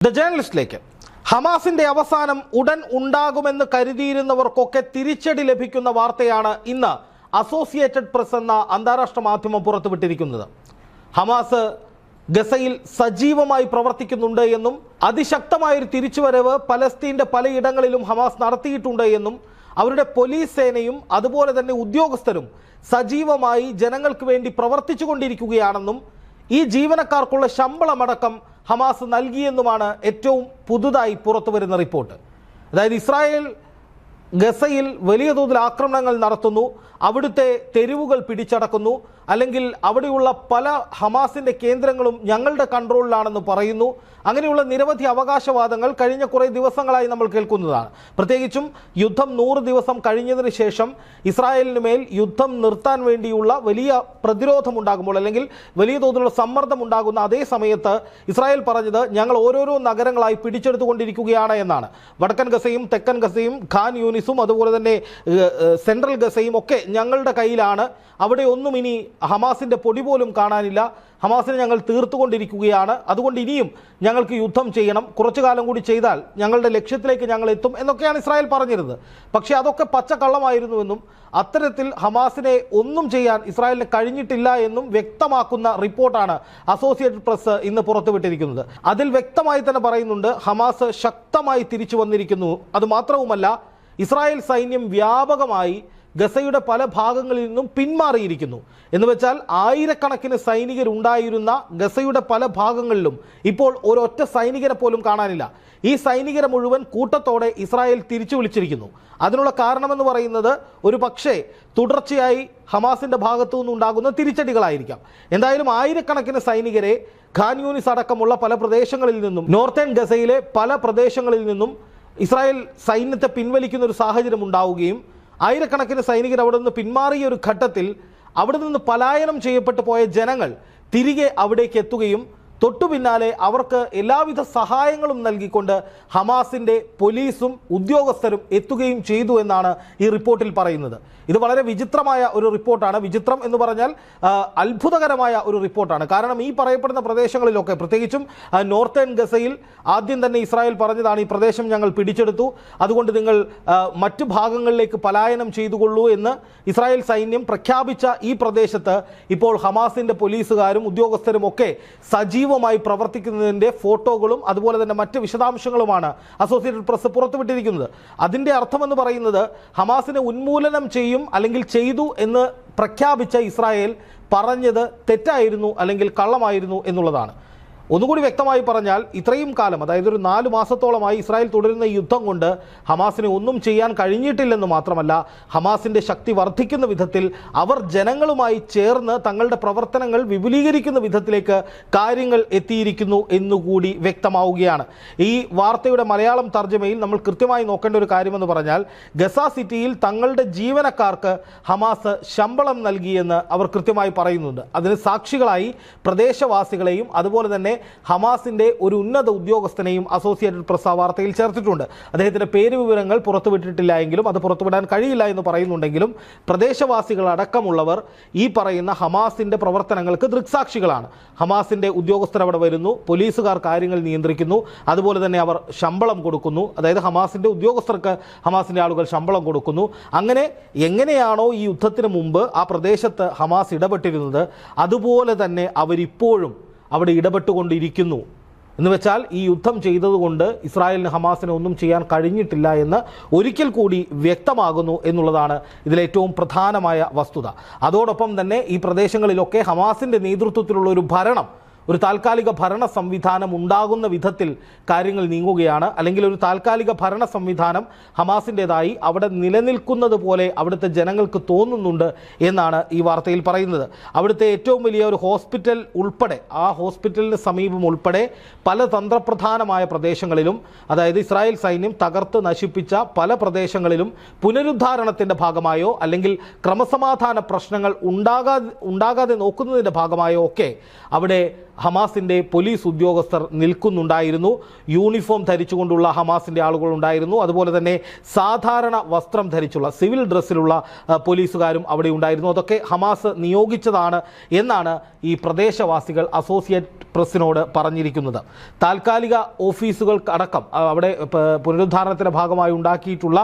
The ജേർണലിസ്റ്റിലേക്ക് ഹമാസിന്റെ അവസാനം ഉടൻ ഉണ്ടാകുമെന്ന് കരുതിയിരുന്നവർക്കൊക്കെ തിരിച്ചടി ലഭിക്കുന്ന വാർത്തയാണ് ഇന്ന് അസോസിയേറ്റഡ് പ്രസ് എന്ന അന്താരാഷ്ട്ര മാധ്യമം പുറത്തുവിട്ടിരിക്കുന്നത്. ഹമാസ് ഗസയിൽ സജീവമായി പ്രവർത്തിക്കുന്നുണ്ട് എന്നും അതിശക്തമായൊരു തിരിച്ചുവരവ് പലസ്തീന്റെ പലയിടങ്ങളിലും ഹമാസ് നടത്തിയിട്ടുണ്ട് എന്നും അവരുടെ പോലീസ് സേനയും അതുപോലെ തന്നെ ഉദ്യോഗസ്ഥരും സജീവമായി ജനങ്ങൾക്ക് വേണ്ടി പ്രവർത്തിച്ചു ഈ ജീവനക്കാർക്കുള്ള ശമ്പളമടക്കം ഹമാസ് നൽകിയെന്നുമാണ് ഏറ്റവും പുതുതായി പുറത്തു വരുന്ന റിപ്പോർട്ട്. അതായത് ഇസ്രായേൽ ഗസയിൽ വലിയ തോതിൽ ആക്രമണങ്ങൾ നടത്തുന്നു. അവിടുത്തെ തെരുവുകൾ പിടിച്ചടക്കുന്നു. അല്ലെങ്കിൽ അവിടെയുള്ള പല ഹമാസിന്റെ കേന്ദ്രങ്ങളും ഞങ്ങളുടെ കൺട്രോളിലാണെന്ന് പറയുന്നു. അങ്ങനെയുള്ള നിരവധി അവകാശവാദങ്ങൾ കഴിഞ്ഞ കുറേ ദിവസങ്ങളായി നമ്മൾ കേൾക്കുന്നതാണ്. പ്രത്യേകിച്ചും യുദ്ധം നൂറ് ദിവസം കഴിഞ്ഞതിന് ശേഷം ഇസ്രായേലിന് മേൽ യുദ്ധം നിർത്താൻ വേണ്ടിയുള്ള വലിയ പ്രതിരോധം ഉണ്ടാകുമ്പോൾ അല്ലെങ്കിൽ വലിയ തോതിലുള്ള സമ്മർദ്ദം ഉണ്ടാകുന്ന അതേ സമയത്ത് ഇസ്രായേൽ പറഞ്ഞത് ഞങ്ങൾ ഓരോരോ നഗരങ്ങളായി പിടിച്ചെടുത്തുകൊണ്ടിരിക്കുകയാണ് എന്നാണ്. വടക്കൻ ഗസയും തെക്കൻ ഗസയും ഖാൻ യൂനിസും അതുപോലെ തന്നെ സെൻട്രൽ ഗസയും ഒക്കെ ഞങ്ങളുടെ കയ്യിലാണ്. അവിടെ ഒന്നും ഇനി ഹമാസിന്റെ പൊടി പോലും കാണാനില്ല. ഹമാസിനെ ഞങ്ങൾ തീർത്തുകൊണ്ടിരിക്കുകയാണ്. അതുകൊണ്ട് ഇനിയും ഞങ്ങൾക്ക് യുദ്ധം ചെയ്യണം. കുറച്ചു കാലം കൂടി ചെയ്താൽ ഞങ്ങളുടെ ലക്ഷ്യത്തിലേക്ക് ഞങ്ങൾ എത്തും എന്നൊക്കെയാണ് ഇസ്രായേൽ പറഞ്ഞിരുന്നത്. പക്ഷേ അതൊക്കെ പച്ചക്കള്ളമായിരുന്നുവെന്നും അത്തരത്തിൽ ഹമാസിനെ ഒന്നും ചെയ്യാൻ ഇസ്രായേലിന് കഴിഞ്ഞിട്ടില്ല എന്നും വ്യക്തമാക്കുന്ന റിപ്പോർട്ടാണ് അസോസിയേറ്റഡ് പ്രസ് ഇന്ന് പുറത്തുവിട്ടിരിക്കുന്നത്. അതിൽ വ്യക്തമായി തന്നെ പറയുന്നുണ്ട് ഹമാസ് ശക്തമായി തിരിച്ചു വന്നിരിക്കുന്നു. അതുമാത്രവുമല്ല ഇസ്രായേൽ സൈന്യം വ്യാപകമായി ഗസയുടെ പല ഭാഗങ്ങളിൽ നിന്നും പിന്മാറിയിരിക്കുന്നു. എന്ന് വെച്ചാൽ ആയിരക്കണക്കിന് സൈനികരുണ്ടായിരുന്ന ഗസയുടെ പല ഭാഗങ്ങളിലും ഇപ്പോൾ ഒരൊറ്റ സൈനികരെ പോലും കാണാനില്ല. ഈ സൈനികരെ മുഴുവൻ കൂട്ടത്തോടെ ഇസ്രായേൽ തിരിച്ചു വിളിച്ചിരിക്കുന്നു. അതിനുള്ള കാരണമെന്ന് പറയുന്നത് ഒരു പക്ഷേ തുടർച്ചയായി ഹമാസിന്റെ ഭാഗത്തു നിന്നുണ്ടാകുന്ന തിരിച്ചടികളായിരിക്കാം. എന്തായാലും ആയിരക്കണക്കിന് സൈനികരെ ഖാൻ യൂനിസ് അടക്കമുള്ള പല പ്രദേശങ്ങളിൽ നിന്നും നോർത്തേൺ ഗസയിലെ പല പ്രദേശങ്ങളിൽ നിന്നും ഇസ്രായേൽ സൈന്യത്തെ പിൻവലിക്കുന്ന ഒരു സാഹചര്യം ഉണ്ടാവുകയും ആയിരക്കണക്കിന് സൈനികർ അവിടെ നിന്ന് പിന്മാറിയ ഒരു ഘട്ടത്തിൽ അവിടെ നിന്ന് പലായനം ചെയ്യപ്പെട്ടു പോയ ജനങ്ങൾ തിരികെ അവിടേക്ക് എത്തുകയും തൊട്ടു പിന്നാലെ അവർക്ക് എല്ലാവിധ സഹായങ്ങളും നൽകിക്കൊണ്ട് ഹമാസിന്റെ പോലീസും ഉദ്യോഗസ്ഥരും എത്തുകയും ചെയ്തു എന്നാണ് ഈ റിപ്പോർട്ടിൽ പറയുന്നത്. ഇത് വളരെ വിചിത്രമായ ഒരു റിപ്പോർട്ടാണ്. വിചിത്രം എന്ന് പറഞ്ഞാൽ അത്ഭുതകരമായ ഒരു റിപ്പോർട്ടാണ്. കാരണം ഈ പറയപ്പെടുന്ന പ്രദേശങ്ങളിലൊക്കെ പ്രത്യേകിച്ചും നോർത്തേൺ ഗസയിൽ ആദ്യം തന്നെ ഇസ്രായേൽ പറഞ്ഞതാണ് ഈ പ്രദേശം ഞങ്ങൾ പിടിച്ചെടുത്തു. അതുകൊണ്ട് നിങ്ങൾ മറ്റു ഭാഗങ്ങളിലേക്ക് പലായനം ചെയ്തുകൊള്ളൂ എന്ന് ഇസ്രായേൽ സൈന്യം പ്രഖ്യാപിച്ച ഈ പ്രദേശത്ത് ഇപ്പോൾ ഹമാസിന്റെ പോലീസുകാരും ഉദ്യോഗസ്ഥരും ഒക്കെ സജീവമായി പ്രവർത്തിക്കുന്നതിന്റെ ഫോട്ടോകളും അതുപോലെ തന്നെ മറ്റ് വിശദാംശങ്ങളുമാണ് അസോസിയേറ്റഡ് പ്രസ് പുറത്തുവിട്ടിരിക്കുന്നത്. അതിന്റെ അർത്ഥമെന്ന് പറയുന്നത് ഹമാസിനെ ഉന്മൂലനം ചെയ്യും അല്ലെങ്കിൽ ചെയ്തു എന്ന് പ്രഖ്യാപിച്ച ഇസ്രായേൽ പറഞ്ഞത് തെറ്റായിരുന്നു അല്ലെങ്കിൽ കള്ളമായിരുന്നു എന്നുള്ളതാണ്. ഒന്നുകൂടി വ്യക്തമായി പറഞ്ഞാൽ ഇത്രയും കാലം അതായത് ഒരു നാല് മാസത്തോളമായി ഇസ്രായേൽ തുടരുന്ന യുദ്ധം കൊണ്ട് ഹമാസിന് ഒന്നും ചെയ്യാൻ കഴിഞ്ഞിട്ടില്ലെന്ന് മാത്രമല്ല ഹമാസിന്റെ ശക്തി വർദ്ധിക്കുന്ന വിധത്തിൽ അവർ ജനങ്ങളുമായി ചേർന്ന് തങ്ങളുടെ പ്രവർത്തനങ്ങൾ വിപുലീകരിക്കുന്ന വിധത്തിലേക്ക് കാര്യങ്ങൾ എത്തിയിരിക്കുന്നു എന്നുകൂടി വ്യക്തമാവുകയാണ്. ഈ വാർത്തയുടെ മലയാളം തർജമയിൽ നമ്മൾ കൃത്യമായി നോക്കേണ്ട ഒരു കാര്യമെന്ന് പറഞ്ഞാൽ ഗസ സിറ്റിയിൽ തങ്ങളുടെ ജീവനക്കാർക്ക് ഹമാസ് ശമ്പളം നൽകിയെന്ന് അവർ കൃത്യമായി പറയുന്നുണ്ട്. അതിന് സാക്ഷികളായി പ്രദേശവാസികളെയും അതുപോലെ തന്നെ ഹമാസിന്റെ ഒരു ഉന്നത ഉദ്യോഗസ്ഥനെയും അസോസിയേറ്റഡ് പ്രസ് ആ വാർത്തയിൽ ചേർത്തിട്ടുണ്ട്. അദ്ദേഹത്തിന്റെ പേര് വിവരങ്ങൾ പുറത്തുവിട്ടിട്ടില്ല എങ്കിലും അത് പുറത്തുവിടാൻ കഴിയില്ല എന്ന് പറയുന്നുണ്ടെങ്കിലും പ്രദേശവാസികൾ അടക്കമുള്ളവർ ഈ പറയുന്ന ഹമാസിന്റെ പ്രവർത്തനങ്ങൾക്ക് ദൃക്സാക്ഷികളാണ്. ഹമാസിന്റെ ഉദ്യോഗസ്ഥർ അവിടെ വരുന്നു പോലീസുകാർ കാര്യങ്ങൾ നിയന്ത്രിക്കുന്നു അതുപോലെ തന്നെ അവർ ശമ്പളം കൊടുക്കുന്നു. അതായത് ഹമാസിന്റെ ഉദ്യോഗസ്ഥർക്ക് ഹമാസിന്റെ ആളുകൾ ശമ്പളം കൊടുക്കുന്നു. അങ്ങനെ എങ്ങനെയാണോ ഈ യുദ്ധത്തിന് മുമ്പ് ആ പ്രദേശത്ത് ഹമാസ് ഇടപെട്ടിരുന്നത് അതുപോലെ തന്നെ അവരിപ്പോഴും അവിടെ ഇടപെട്ടുകൊണ്ടിരിക്കുന്നു. എന്ന് വെച്ചാൽ ഈ യുദ്ധം ചെയ്തതുകൊണ്ട് ഇസ്രായേലിന് ഹമാസിനെ ഒന്നും ചെയ്യാൻ കഴിഞ്ഞിട്ടില്ല എന്ന് ഒരിക്കൽ കൂടി വ്യക്തമാകുന്നു എന്നുള്ളതാണ് ഇതിലേറ്റവും പ്രധാനമായ വസ്തുത. അതോടൊപ്പം തന്നെ ഈ പ്രദേശങ്ങളിലൊക്കെ ഹമാസിന്റെ നേതൃത്വത്തിലുള്ള ഒരു ഭരണം ഒരു താൽക്കാലിക ഭരണ സംവിധാനം ഉണ്ടാകുന്ന വിധത്തിൽ കാര്യങ്ങൾ നീങ്ങുകയാണ്. അല്ലെങ്കിൽ ഒരു താൽക്കാലിക ഭരണ സംവിധാനം ഹമാസിന്റെതായി അവിടെ നിലനിൽക്കുന്നത് പോലെ അവിടുത്തെ ജനങ്ങൾക്ക് തോന്നുന്നുണ്ട് എന്നാണ് ഈ വാർത്തയിൽ പറയുന്നത്. അവിടുത്തെ ഏറ്റവും വലിയ ഒരു ഹോസ്പിറ്റൽ ഉൾപ്പെടെ ആ ഹോസ്പിറ്റലിന് സമീപം ഉൾപ്പെടെ പല തന്ത്രപ്രധാനമായ പ്രദേശങ്ങളിലും അതായത് ഇസ്രായേൽ സൈന്യം തകർത്ത് നശിപ്പിച്ച പല പ്രദേശങ്ങളിലും പുനരുദ്ധാരണത്തിന്റെ ഭാഗമായോ അല്ലെങ്കിൽ ക്രമസമാധാന പ്രശ്നങ്ങൾ ഉണ്ടാകാതെ ഉണ്ടാകാതെ നോക്കുന്നതിന്റെ ഭാഗമായോ ഒക്കെ അവിടെ ഹമാസിന്റെ പോലീസ് ഉദ്യോഗസ്ഥർ നിൽക്കുന്നുണ്ടായിരുന്നു. യൂണിഫോം ധരിച്ചുകൊണ്ടുള്ള ഹമാസിന്റെ ആളുകൾ ഉണ്ടായിരുന്നു. അതുപോലെ തന്നെ സാധാരണ വസ്ത്രം ധരിച്ചുള്ള സിവിൽ ഡ്രസ്സിലുള്ള പോലീസുകാരും അവിടെ ഉണ്ടായിരുന്നു. അതൊക്കെ ഹമാസ് നിയോഗിച്ചതാണ് എന്നാണ് ഈ പ്രദേശവാസികൾ അസോസിയേറ്റ് പ്രസിനോട് പറഞ്ഞിരിക്കുന്നത്. താൽക്കാലിക ഓഫീസുകൾക്കടക്കം അവിടെ പുനരുദ്ധാരണത്തിന്റെ ഭാഗമായി ഉണ്ടാക്കിയിട്ടുള്ള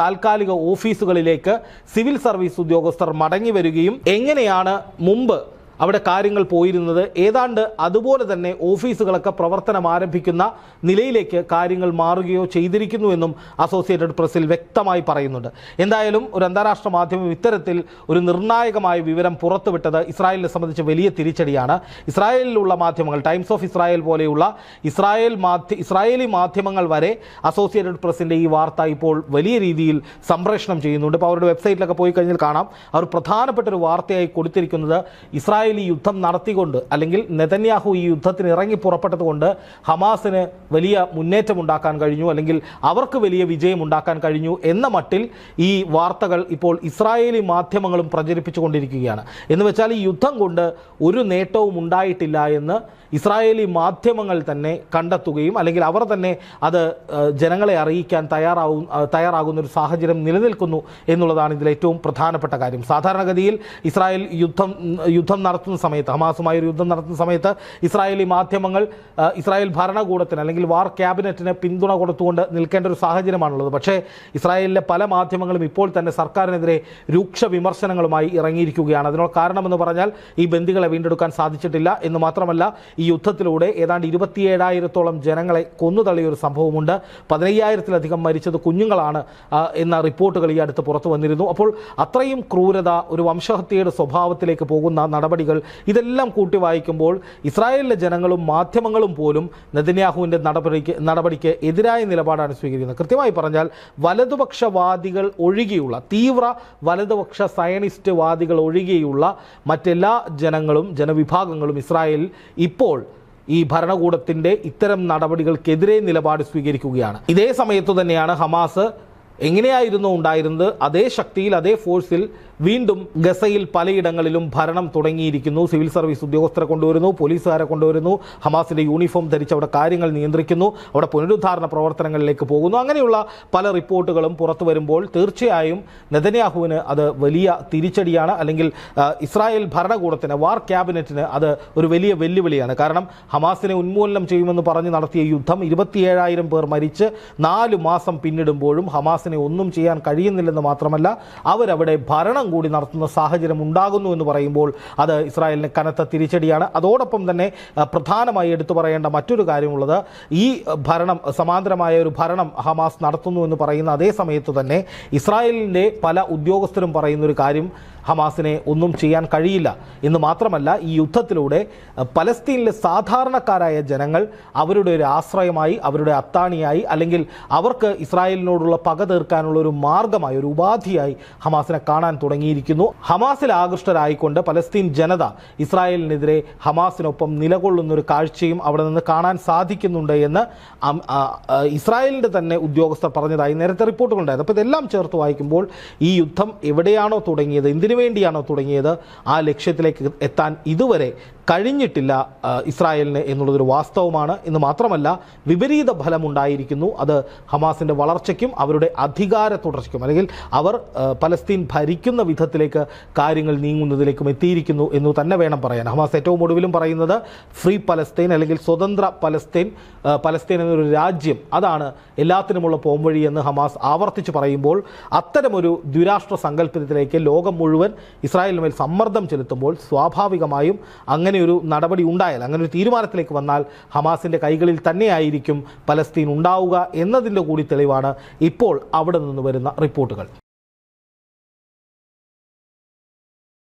താൽക്കാലിക ഓഫീസുകളിലേക്ക് സിവിൽ സർവീസ് ഉദ്യോഗസ്ഥർ മടങ്ങി വരികയും എങ്ങനെയാണ് മുമ്പ് അവിടെ കാര്യങ്ങൾ പോയിരുന്നത് ഏതാണ്ട് അതുപോലെ തന്നെ ഓഫീസുകളൊക്കെ പ്രവർത്തനം ആരംഭിക്കുന്ന നിലയിലേക്ക് കാര്യങ്ങൾ മാറുകയോ ചെയ്തിരിക്കുന്നുവെന്നും അസോസിയേറ്റഡ് പ്രസിൽ വ്യക്തമായി പറയുന്നുണ്ട്. എന്തായാലും ഒരു അന്താരാഷ്ട്ര മാധ്യമം ഇത്തരത്തിൽ ഒരു നിർണായകമായ വിവരം പുറത്തുവിട്ടത് ഇസ്രായേലിനെ സംബന്ധിച്ച് വലിയ തിരിച്ചടിയാണ്. ഇസ്രായേലിലുള്ള മാധ്യമങ്ങൾ ടൈംസ് ഓഫ് ഇസ്രായേൽ പോലെയുള്ള ഇസ്രായേൽ മാധ്യ ഇസ്രായേലി മാധ്യമങ്ങൾ വരെ അസോസിയേറ്റഡ് പ്രസിന്റെ ഈ വാർത്ത ഇപ്പോൾ വലിയ രീതിയിൽ സംപ്രേഷണം ചെയ്യുന്നുണ്ട്. ഇപ്പോൾ അവരുടെ വെബ്സൈറ്റിലൊക്കെ പോയി കഴിഞ്ഞാൽ കാണാം. അവർ പ്രധാനപ്പെട്ട ഒരു വാർത്തയായി കൊടുത്തിരിക്കുന്നത് ഇസ്രായേൽ ഈ യുദ്ധം നടത്തിക്കൊണ്ട് അല്ലെങ്കിൽ നെതന്യാഹു ഈ യുദ്ധത്തിന് ഇറങ്ങി പുറപ്പെട്ടതുകൊണ്ട് ഹമാസിന് വലിയ മുന്നേറ്റം ഉണ്ടാക്കാൻ കഴിഞ്ഞു അല്ലെങ്കിൽ അവർക്ക് വലിയ വിജയം ഉണ്ടാക്കാൻ കഴിഞ്ഞു എന്ന മട്ടിൽ ഈ വാർത്തകൾ ഇപ്പോൾ ഇസ്രായേലി മാധ്യമങ്ങളും പ്രചരിപ്പിച്ചുകൊണ്ടിരിക്കുകയാണ്. എന്ന് വെച്ചാൽ ഈ യുദ്ധം കൊണ്ട് ഒരു നേട്ടവും ഉണ്ടായിട്ടില്ല എന്ന് ഇസ്രായേലി മാധ്യമങ്ങൾ തന്നെ കണ്ടെത്തുകയും അല്ലെങ്കിൽ അവർ തന്നെ അത് ജനങ്ങളെ അറിയിക്കാൻ തയ്യാറാവും തയ്യാറാകുന്ന ഒരു സാഹചര്യം നിലനിൽക്കുന്നു എന്നുള്ളതാണ് ഇതിൽ ഏറ്റവും പ്രധാനപ്പെട്ട കാര്യം. സാധാരണഗതിയിൽ ഇസ്രായേൽ യുദ്ധം യുദ്ധം നടത്തുന്ന സമയത്ത് ഹമാസുമായി ഒരു യുദ്ധം നടത്തുന്ന സമയത്ത് ഇസ്രായേലി മാധ്യമങ്ങൾ ഇസ്രായേൽ ഭരണകൂടത്തിന് അല്ലെങ്കിൽ വാർ ക്യാബിനറ്റിന് പിന്തുണ കൊടുത്തുകൊണ്ട് നിൽക്കേണ്ട ഒരു സാഹചര്യമാണുള്ളത്. പക്ഷേ ഇസ്രായേലിലെ പല മാധ്യമങ്ങളും ഇപ്പോൾ തന്നെ സർക്കാരിനെതിരെ രൂക്ഷ വിമർശനങ്ങളുമായി ഇറങ്ങിയിരിക്കുകയാണ്. അതിനുള്ള കാരണമെന്ന് പറഞ്ഞാൽ ഈ ബന്ദികളെ വീണ്ടെടുക്കാൻ സാധിച്ചിട്ടില്ല. എന്ന് മാത്രമല്ല ഈ യുദ്ധത്തിലൂടെ ഏതാണ്ട് ഇരുപത്തിയേഴായിരത്തോളം ജനങ്ങളെ കൊന്നുതള്ളിയൊരു സംഭവമുണ്ട്. പതിനയ്യായിരത്തിലധികം മരിച്ചത് കുഞ്ഞുങ്ങളാണ് എന്ന റിപ്പോർട്ടുകൾ ഈ അടുത്ത് പുറത്തു വന്നിരുന്നു. അപ്പോൾ അത്രയും ക്രൂരത ഒരു വംശഹത്യയുടെ സ്വഭാവത്തിലേക്ക് പോകുന്ന നടപടികൾ ഇതെല്ലാം കൂട്ടി വായിക്കുമ്പോൾ ഇസ്രായേലിലെ ജനങ്ങളും മാധ്യമങ്ങളും പോലും നെതന്യാഹുവിന്റെ നടപടിക്ക് നടപടിക്ക് എതിരായ നിലപാടാണ് സ്വീകരിക്കുന്നത്. കൃത്യമായി പറഞ്ഞാൽ വലതുപക്ഷവാദികൾ ഒഴികെയുള്ള തീവ്ര വലതുപക്ഷ സയനിസ്റ്റ് വാദികൾ ഒഴികെയുള്ള മറ്റെല്ലാ ജനങ്ങളും ജനവിഭാഗങ്ങളും ഇസ്രായേൽ ഇപ്പോൾ ഈ ഭരണകൂടത്തിന്റെ ഇത്തരം നടപടികൾക്കെതിരെ നിലപാട് സ്വീകരിക്കുകയാണ്. ഇതേ സമയത്തു തന്നെയാണ് ഹമാസ് എങ്ങനെയായിരുന്നു ഉണ്ടായിരുന്നത്? അതേ ശക്തിയിൽ അതേ ഫോഴ്സിൽ വീണ്ടും ഗസയിൽ പലയിടങ്ങളിലും ഭരണം തുടങ്ങിയിരിക്കുന്നു. സിവിൽ സർവീസ് ഉദ്യോഗസ്ഥരെ കൊണ്ടുവരുന്നു പോലീസുകാരെ കൊണ്ടുവരുന്നു ഹമാസിന്റെ യൂണിഫോം ധരിച്ച് അവിടെ കാര്യങ്ങൾ നിയന്ത്രിക്കുന്നു അവിടെ പുനരുദ്ധാരണ പ്രവർത്തനങ്ങളിലേക്ക് പോകുന്നു. അങ്ങനെയുള്ള പല റിപ്പോർട്ടുകളും പുറത്തു വരുമ്പോൾ തീർച്ചയായും നെതന്യാഹുവിന് അത് വലിയ തിരിച്ചടിയാണ്. അല്ലെങ്കിൽ ഇസ്രായേൽ ഭരണകൂടത്തിന് വാർ ക്യാബിനറ്റിന് അത് ഒരു വലിയ വെല്ലുവിളിയാണ്. കാരണം ഹമാസിനെ ഉന്മൂലനം ചെയ്യുമെന്ന് പറഞ്ഞ് നടത്തിയ യുദ്ധം ഇരുപത്തിയേഴായിരം പേർ മരിച്ച് നാല് മാസം പിന്നിടുമ്പോഴും ഹമാസിനെ ഒന്നും ചെയ്യാൻ കഴിയുന്നില്ലെന്ന് മാത്രമല്ല അവരവിടെ ഭരണം കൂടി നടത്തുന്ന സാഹചര്യം ഉണ്ടാകുന്നു എന്ന് പറയുമ്പോൾ അത് ഇസ്രായേലിന് കനത്ത തിരിച്ചടിയാണ്. അതോടൊപ്പം തന്നെ പ്രധാനമായി എടുത്തു പറയേണ്ട മറ്റൊരു കാര്യമുള്ളത് ഈ ഭരണം സമാന്തരമായ ഒരു ഭരണം ഹമാസ് നടത്തുന്നു എന്ന് പറയുന്ന അതേ സമയത്ത് തന്നെ ഇസ്രായേലിന്റെ പല ഉദ്യോഗസ്ഥരും പറയുന്നൊരു കാര്യം ഹമാസിനെ ഒന്നും ചെയ്യാൻ കഴിയില്ല. എന്ന് മാത്രമല്ല ഈ യുദ്ധത്തിലൂടെ പലസ്തീനിലെ സാധാരണക്കാരായ ജനങ്ങൾ അവരുടെ ഒരു ആശ്രയമായി അവരുടെ അത്താണിയായി അല്ലെങ്കിൽ അവർക്ക് ഇസ്രായേലിനോടുള്ള പക തീർക്കാനുള്ള ഒരു മാർഗമായി ഒരു ഉപാധിയായി ഹമാസിനെ കാണാൻ തുടങ്ങിയിരിക്കുന്നു. ഹമാസിൽ ആകൃഷ്ടരായിക്കൊണ്ട് പലസ്തീൻ ജനത ഇസ്രായേലിനെതിരെ ഹമാസിനൊപ്പം നിലകൊള്ളുന്ന ഒരു കാഴ്ചയും അവിടെ നിന്ന് കാണാൻ സാധിക്കുന്നുണ്ട് എന്ന് ഇസ്രായേലിന്റെ തന്നെ ഉദ്യോഗസ്ഥർ പറഞ്ഞതായി നേരത്തെ റിപ്പോർട്ടുകളുണ്ടായിരുന്നു. അപ്പോൾ ഇതെല്ലാം ചേർത്ത് വായിക്കുമ്പോൾ ഈ യുദ്ധം എവിടെയാണോ തുടങ്ങിയത് എന്തിനു വേണ്ടിയാണോ തുടങ്ങിയത്? ആ ലക്ഷ്യത്തിലേക്ക് എത്താൻ ഇതുവരെ കഴിഞ്ഞിട്ടില്ല ഇസ്രായേലിന് എന്നുള്ളതൊരു വാസ്തവമാണ്. എന്ന് മാത്രമല്ല വിപരീത ഫലമുണ്ടായിരിക്കുന്നു. അത് ഹമാസിന്റെ വളർച്ചയ്ക്കും അവരുടെ അധികാര തുടർച്ചയ്ക്കും. അല്ലെങ്കിൽ അവർ പലസ്തീൻ ഭരിക്കുന്ന വിധത്തിലേക്ക് കാര്യങ്ങൾ നീങ്ങുന്നതിലേക്കും എത്തിയിരിക്കുന്നു എന്ന് തന്നെ വേണം പറയാൻ. ഹമാസ് ഏറ്റവും ഒടുവിലും പറയുന്നത് ഫ്രീ പലസ്തീൻ അല്ലെങ്കിൽ സ്വതന്ത്ര പലസ്തീൻ പലസ്തീൻ എന്നൊരു രാജ്യം. അതാണ് എല്ലാത്തിനുമുള്ള പോംവഴി എന്ന് ഹമാസ് ആവർത്തിച്ച് പറയുമ്പോൾ അത്തരമൊരു ദ്വിരാഷ്ട്ര സങ്കല്പത്തിലേക്ക് ലോകം മുഴുവൻ ഇസ്രായേലിന് മേൽ സമ്മർദ്ദം ചെലുത്തുമ്പോൾ സ്വാഭാവികമായും അങ്ങനെ ഒരു നടപടി ഉണ്ടായാൽ അങ്ങനെ ഒരു തീരുമാനത്തിലേക്ക് വന്നാൽ ഹമാസിന്റെ കൈകളിൽ തന്നെയായിരിക്കും പലസ്തീൻ ഉണ്ടാവുക എന്നതിന്റെ കൂടി തെളിവാണ് ഇപ്പോൾ അവിടെ നിന്ന് വരുന്ന റിപ്പോർട്ടുകൾ.